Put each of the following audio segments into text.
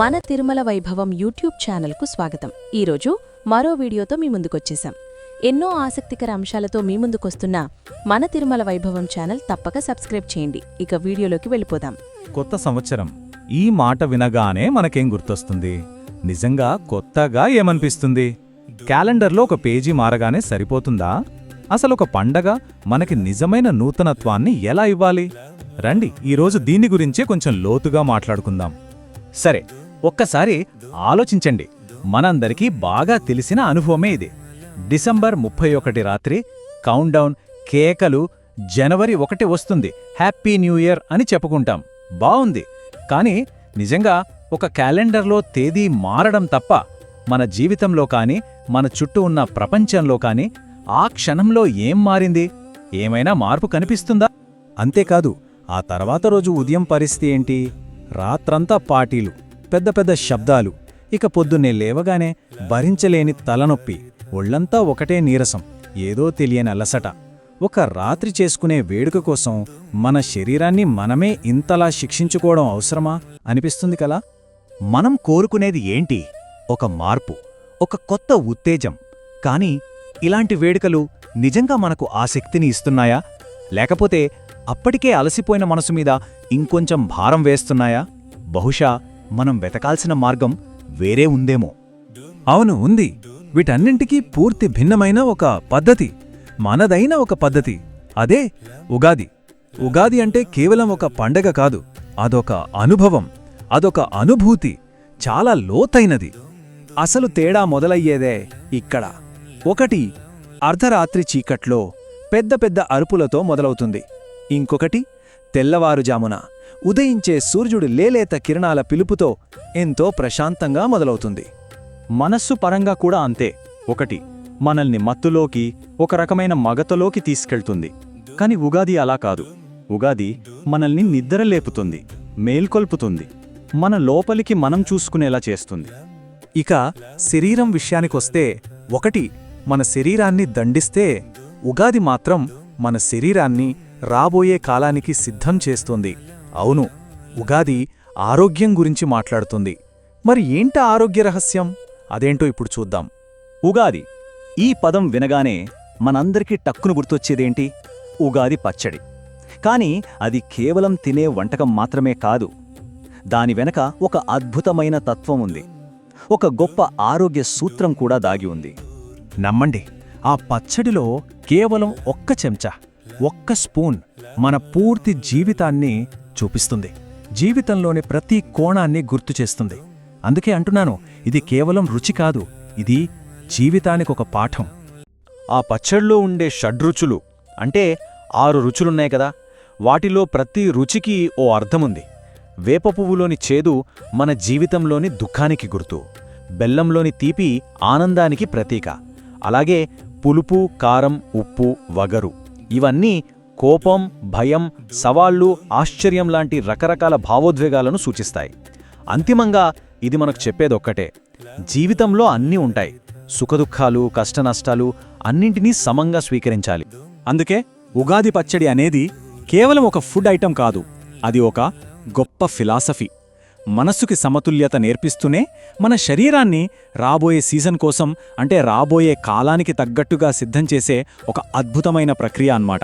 మన తిరుమల వైభవం యూట్యూబ్ ఛానల్కు స్వాగతం. ఈరోజు మరో వీడియోతో మీ ముందుకొచ్చేశాం. ఎన్నో ఆసక్తికర అంశాలతో మీ ముందుకొస్తున్న మన తిరుమల వైభవం ఛానల్ తప్పక సబ్స్క్రైబ్ చేయండి. ఇక వీడియోలోకి వెళ్ళిపోదాం. కొత్త సంవత్సరం. ఈ మాట వినగానే మనకేం గుర్తొస్తుంది? నిజంగా కొత్తగా ఏమనిపిస్తుంది? క్యాలెండర్లో ఒక పేజీ మారగానే సరిపోతుందా? అసలు ఒక పండగ మనకి నిజమైన నూతనత్వాన్ని ఎలా ఇవ్వాలి? రండి ఈరోజు దీని గురించే కొంచెం లోతుగా మాట్లాడుకుందాం. సరే ఒక్కసారి ఆలోచించండి. మనందరికీ బాగా తెలిసిన అనుభవమే ఇది. డిసెంబర్ ముప్పై ఒకటి రాత్రి కౌంట్డౌన్ కేకలు జనవరి ఒకటి వస్తుంది. హ్యాపీ న్యూ ఇయర్ అని చెప్పుకుంటాం. బావుంది. కానీ నిజంగా ఒక క్యాలెండర్లో తేదీ మారడం తప్ప మన జీవితంలో కానీ మన చుట్టూ ఉన్న ప్రపంచంలో కానీ ఆ క్షణంలో ఏం మారింది? ఏమైనా మార్పు కనిపిస్తుందా? అంతేకాదు ఆ తర్వాత రోజు ఉదయం పరిస్థితి ఏంటి? రాత్రంతా పార్టీలు. పెద్ద పెద్ద శబ్దాలు. ఇక పొద్దున్నే లేవగానే భరించలేని తలనొప్పి. ఒళ్ళంతా ఒకటే నీరసం. ఏదో తెలియని అలసట. ఒక రాత్రి చేసుకునే వేడుక కోసం మన శరీరాన్ని మనమే ఇంతలా శిక్షించుకోవడం అవసరమా? అనిపిస్తుంది కలా మనం కోరుకునేది ఏంటి? ఒక మార్పు. ఒక కొత్త ఉత్తేజం. కాని ఇలాంటి వేడుకలు నిజంగా మనకు ఆ శక్తిని ఇస్తున్నాయా? లేకపోతే అప్పటికే అలసిపోయిన మనసు మీద ఇంకొంచెం భారం వేస్తున్నాయా? బహుశా మనం వెతకాల్సిన మార్గం వేరే ఉందేమో. అవును ఉంది. వీటన్నింటికీ పూర్తి భిన్నమైన ఒక పద్ధతి మనదైన ఒక పద్ధతి. అదే ఉగాది. ఉగాది అంటే కేవలం ఒక పండగ కాదు అదొక అనుభవం అదొక అనుభూతి చాలా లోతైనది. అసలు తేడా మొదలయ్యేదే ఇక్కడ. ఒకటి అర్ధరాత్రి చీకట్లో పెద్ద పెద్ద అరుపులతో మొదలవుతుంది. ఇంకొకటి తెల్లవారుజామున. ఉదయించే సూర్యుడు లేలేత కిరణాల పిలుపుతో ఎంతో ప్రశాంతంగా మొదలవుతుంది. మనస్సు పరంగా కూడా అంతే. ఒకటి మనల్ని మత్తులోకి ఒక రకమైన మగతలోకి తీసుకెళ్తుంది. కాని ఉగాది అలా కాదు. ఉగాది మనల్ని నిద్రలేపుతుంది మేల్కొల్పుతుంది. మన లోపలికి మనం చూసుకునేలా చేస్తుంది. ఇక శరీరం విషయానికొస్తే ఒకటి మన శరీరాన్ని దండిస్తే ఉగాది మాత్రం మన శరీరాన్ని రాబోయే కాలానికి సిద్ధం చేస్తుంది. అవును ఉగాది ఆరోగ్యం గురించి మాట్లాడుతుంది. మరి ఏంట ఆరోగ్య రహస్యం? అదేంటో ఇప్పుడు చూద్దాం. ఉగాది ఈ పదం వినగానే మనందరికీ టక్కును గుర్తొచ్చేదేంటి? ఉగాది పచ్చడి. కాని అది కేవలం తినే వంటకం మాత్రమే కాదు. దాని వెనక ఒక అద్భుతమైన తత్వం ఉంది. ఒక గొప్ప ఆరోగ్య సూత్రం కూడా దాగి ఉంది. నమ్మండి ఆ పచ్చడిలో కేవలం ఒక్క చెంచా ఒక్క స్పూన్ మన పూర్తి జీవితాన్ని చూపిస్తుంది. జీవితంలోని ప్రతి కోణాన్ని గుర్తు చేస్తుంది. అందుకే అంటున్నాను ఇది కేవలం రుచి కాదు ఇది జీవితానికి ఒక పాఠం. ఆ పచ్చడిలో ఉండే షడ్రుచులు అంటే ఆరు రుచులున్నాయి కదా వాటిలో ప్రతి రుచికి ఓ అర్థముంది. వేప పువ్వులోని చేదు మన జీవితంలోని దుఃఖానికి గుర్తు బెల్లంలోని తీపి ఆనందానికి ప్రతీక. అలాగే పులుపు కారం ఉప్పు వగరు ఇవన్నీ కోపం భయం సవాళ్ళు ఆశ్చర్యం లాంటి రకరకాల భావోద్వేగాలను సూచిస్తాయి. అంతిమంగా ఇది మనకు చెప్పేదొక్కటే జీవితంలో అన్నీ ఉంటాయి. సుఖదుఖాలు కష్టనష్టాలు అన్నింటినీ సమంగా స్వీకరించాలి. అందుకే ఉగాది పచ్చడి అనేది కేవలం ఒక ఫుడ్ ఐటెం కాదు. అది ఒక గొప్ప ఫిలాసఫీ. మనస్సుకి సమతుల్యత నేర్పిస్తూనే మన శరీరాన్ని రాబోయే సీజన్ కోసం అంటే రాబోయే కాలానికి తగ్గట్టుగా సిద్ధం చేసే ఒక అద్భుతమైన ప్రక్రియ అన్నమాట.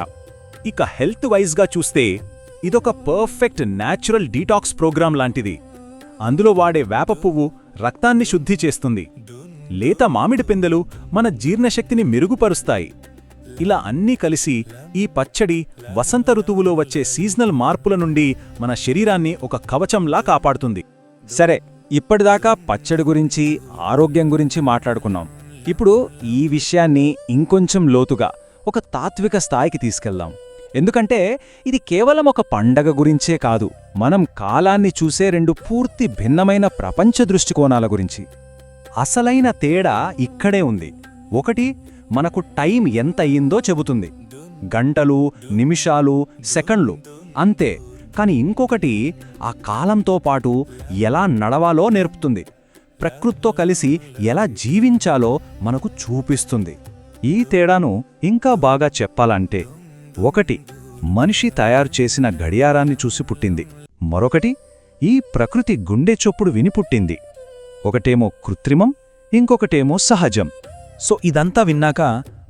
ఇక హెల్త్ వైజ్గా చూస్తే ఇదొక పర్ఫెక్ట్ న్యాచురల్ డీటాక్స్ ప్రోగ్రాం లాంటిది. అందులో వాడే వేప పువ్వు రక్తాన్ని శుద్ధి చేస్తుంది. లేత మామిడి పిందెలు మన జీర్ణశక్తిని మెరుగుపరుస్తాయి. ఇలా అన్నీ కలిసి ఈ పచ్చడి వసంత ఋతువులో వచ్చే సీజనల్ మార్పుల నుండి మన శరీరాన్ని ఒక కవచంలా కాపాడుతుంది. సరే ఇప్పటిదాకా పచ్చడి గురించి ఆరోగ్యం గురించి మాట్లాడుకున్నాం. ఇప్పుడు ఈ విషయాన్ని ఇంకొంచెం లోతుగా ఒక తాత్విక స్థాయికి తీసుకెళ్దాం. ఎందుకంటే ఇది కేవలం ఒక పండగ గురించే కాదు మనం కాలాన్ని చూసే రెండు పూర్తి భిన్నమైన ప్రపంచ దృష్టికోణాల గురించి. అసలైన తేడా ఇక్కడే ఉంది. ఒకటి మనకు టైం ఎంత అయ్యిందో చెబుతుంది. గంటలు నిమిషాలు సెకండ్లు అంతే. కాని ఇంకొకటి ఆ కాలంతో పాటు ఎలా నడవాలో నేర్పుతుంది. ప్రకృత్తో కలిసి ఎలా జీవించాలో మనకు చూపిస్తుంది. ఈ తేడాను ఇంకా బాగా చెప్పాలంటే ఒకటి మనిషి తయారు చేసిన గడియారాన్ని చూసి పుట్టింది. మరొకటి ఈ ప్రకృతి గుండె చొప్పుడు వినిపుట్టింది ఒకటేమో కృత్రిమం ఇంకొకటేమో సహజం. సో ఇదంతా విన్నాక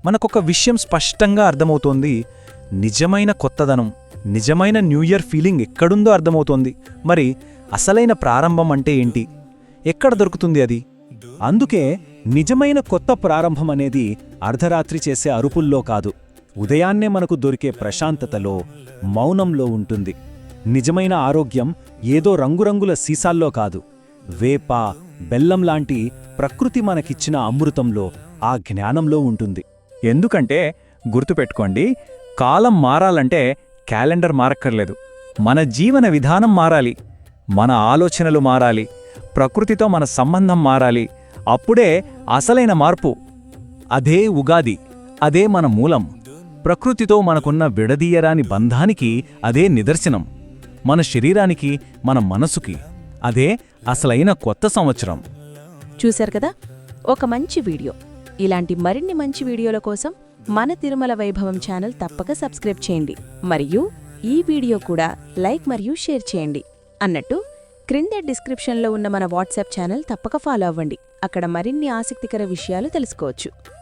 మనకొక విషయం స్పష్టంగా అర్థమవుతోంది. నిజమైన కొత్తదనం నిజమైన న్యూ ఇయర్ ఫీలింగ్ ఎక్కడుందో అర్థమవుతోంది. మరి అసలైన ప్రారంభం అంటే ఏంటి? ఎక్కడ దొరుకుతుంది అది? అందుకే నిజమైన కొత్త ప్రారంభం అనేది అర్ధరాత్రి చేసే అరుపుల్లో కాదు. ఉదయాన్నే మనకు దొరికే ప్రశాంతతలో మౌనంలో ఉంటుంది. నిజమైన ఆరోగ్యం ఏదో రంగురంగుల సీసాల్లో కాదు. వేప బెల్లం లాంటి ప్రకృతి మనకిచ్చిన అమృతంలో ఆ జ్ఞానంలో ఉంటుంది. ఎందుకంటే గుర్తుపెట్టుకోండి కాలం మారాలంటే క్యాలెండర్ మారక్కర్లేదు. మన జీవన విధానం మారాలి. మన ఆలోచనలు మారాలి. ప్రకృతితో మన సంబంధం మారాలి. అప్పుడే అసలైన మార్పు. అదే ఉగాది. అదే మన మూలం. ప్రకృతితో మనకున్న విడదీయరాని బంధానికి అదే నిదర్శనం. మన శరీరానికి మన మనసుకి అదే అసలైన కొత్త సంవత్సరం. చూశారు కదా? ఒక మంచి వీడియో. ఇలాంటి మరిన్ని మంచి వీడియోల కోసం మన తిరుమల వైభవం ఛానల్ తప్పక సబ్స్క్రైబ్ చేయండి. మరియు ఈ వీడియో కూడా లైక్ మరియు షేర్ చేయండి. అన్నట్టు క్రింద డిస్క్రిప్షన్లో ఉన్న మన వాట్సాప్ ఛానల్ తప్పక ఫాలో అవ్వండి. అక్కడ మరిన్ని ఆసక్తికర విషయాలు తెలుసుకోవచ్చు.